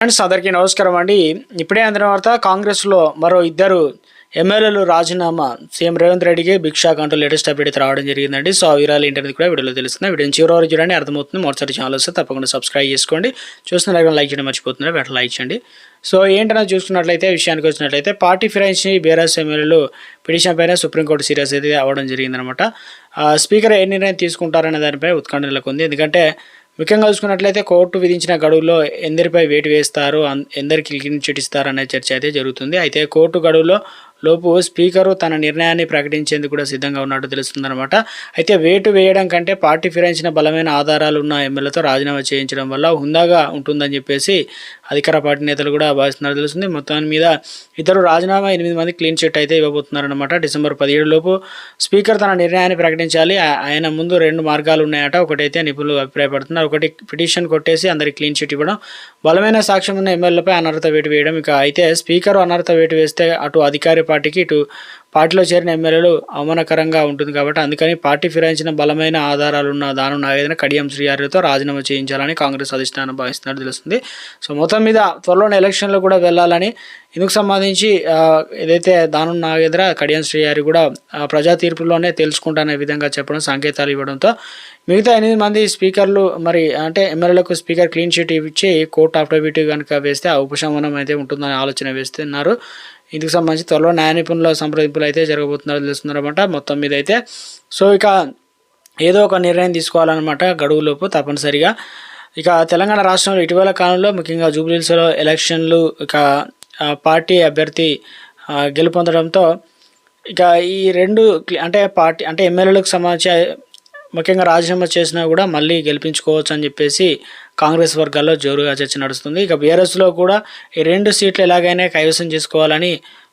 Friends అందరికీ నమస్కారం అండి. ఇప్పుడే అందిన వార్త కాంగ్రెస్లో మరో ఇద్దరు ఎమ్మెల్యేలు రాజీనామా. సీఎం రేవంత్ రెడ్డికి బిగ్ షాక్ అంటూ లేటెస్ట్ అప్డేట్ రావడం జరిగిందండి. సో ఆ వివరాలు ఏంటనేది కూడా వీడియోలో తెలుస్తుంది. వీడియో చివరి వరకు చూడండి అర్థమవుతుంది. మొదటిసారి ఛానల్ వస్తే తప్పకుండా సబ్స్క్రైబ్ చేసుకోండి. చూస్తున్న లైక్ చేయడం మర్చిపోతున్నారు వెంటనే లైక్ చేయండి. సో ఏంటన్నా చూసుకున్నట్లయితే విషయానికి వచ్చినట్లయితే పార్టీ ఫిరాయించి బీఆర్ఎస్ ఎమ్మెల్యేలు పిటిషన్ పైన సుప్రీంకోర్టు సీరియస్ అయితే అవ్వడం జరిగిందనమాట. ఆ, స్పీకర్ ఏ నిర్ణయం తీసుకుంటారనే దానిపై ఉత్కంఠ నెలకొంది. ఎందుకంటే ముఖ్యంగా చూసుకున్నట్లయితే కోర్టు విధించిన గడువులో ఎందరిపై వేటు వేస్తారు ఎందరికి క్లీన్ చిట్ అనే చర్చ అయితే జరుగుతుంది. అయితే కోర్టు గడువులో లోపు స్పీకరు తన నిర్ణయాన్ని ప్రకటించేందుకు కూడా సిద్ధంగా ఉన్నట్టు తెలుస్తుందన్నమాట. అయితే వేటు వేయడం కంటే పార్టీ ఫిరాయించిన బలమైన ఆధారాలు ఉన్న ఎమ్మెల్యేతో రాజీనామా చేయించడం వల్ల హుందాగా ఉంటుందని చెప్పేసి అధికార పార్టీ నేతలు కూడా భావిస్తున్నారు తెలుస్తుంది. మొత్తాన్ని మీద ఇద్దరు రాజీనామా ఎనిమిది మంది క్లీన్ చిట్ అయితే ఇవ్వబోతున్నారనమాట డిసెంబర్ పదిహేడు లోపు స్పీకర్ తన నిర్ణయాన్ని ప్రకటించాలి. ఆయన ముందు రెండు మార్గాలు ఉన్నాయట. ఒకటైతే నిపుణులు అభిప్రాయపడుతున్నారు. ఒకటి పిటిషన్ కొట్టేసి అందరికి క్లీన్ చిట్ ఇవ్వడం. బలమైన సాక్ష్యం ఉన్న ఎమ్మెల్యేలపై అనర్హత వేటు వేయడం. ఇక అయితే స్పీకర్ అనర్హత వేటు వేస్తే అటు అధికారి పార్టీకి ఇటు పార్టీలో చేరిన ఎమ్మెల్యేలు అవమానకరంగా ఉంటుంది కాబట్టి అందుకని పార్టీ ఫిరాయించిన బలమైన ఆధారాలు ఉన్న దానం నాగేదన కడియం శ్రీహారితో రాజీనామా చేయించాలని కాంగ్రెస్ అధిష్టానం భావిస్తున్నట్టు తెలుస్తుంది. సో మొత్తం మీద త్వరలోనే ఎలక్షన్లో కూడా వెళ్ళాలని ఇందుకు సంబంధించి ఏదైతే దానం నాగేంద్ర కడియం శ్రీహారి కూడా ప్రజా తీర్పులోనే తెలుసుకుంటానే విధంగా చెప్పడం సంకేతాలు ఇవ్వడంతో మిగతా ఎనిమిది మంది స్పీకర్లు మరి అంటే ఎమ్మెల్యేలకు స్పీకర్ క్లీన్ షీట్ ఇచ్చి కోర్టు అఫిడవిట్ కనుక వేస్తే ఆ ఉపశమనం అయితే ఉంటుందని ఆలోచన వేస్తున్నారు. ఇందుకు సంబంధించి త్వరలో న్యాయ నిపుణుల సంప్రదింపులు అయితే జరగబోతున్నారో తెలుస్తున్నారన్నమాట మొత్తం మీద అయితే సో ఇక ఏదో ఒక నిర్ణయం తీసుకోవాలన్నమాట గడువులోపు తప్పనిసరిగా. ఇక తెలంగాణ రాష్ట్రంలో ఇటీవల కాలంలో ముఖ్యంగా జూబ్లీహిల్స్లో ఎలక్షన్లు ఇక పార్టీ అభ్యర్థి గెలుపొందడంతో ఇక ఈ రెండు అంటే పార్టీ అంటే ఎమ్మెల్యేలకు సంబంధించి ముఖ్యంగా రాజీనామా చేసినా కూడా మళ్ళీ గెలిపించుకోవచ్చు అని చెప్పేసి కాంగ్రెస్ వర్గాల్లో జోరుగా చర్చ నడుస్తుంది. ఇక బీఆర్ఎస్లో కూడా ఈ రెండు సీట్లు ఎలాగైనా కైవసం చేసుకోవాలని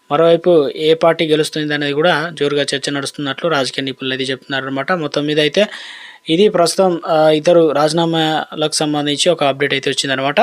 మరోవైపు ఏ పార్టీ గెలుస్తుంది అనేది కూడా జోరుగా చర్చ నడుస్తున్నట్లు రాజకీయ నిపుణులు అయితే చెప్తున్నారు అనమాట మొత్తం మీద అయితే ఇది ప్రస్తుతం ఇద్దరు రాజీనామాలకు సంబంధించి ఒక అప్డేట్ అయితే వచ్చిందనమాట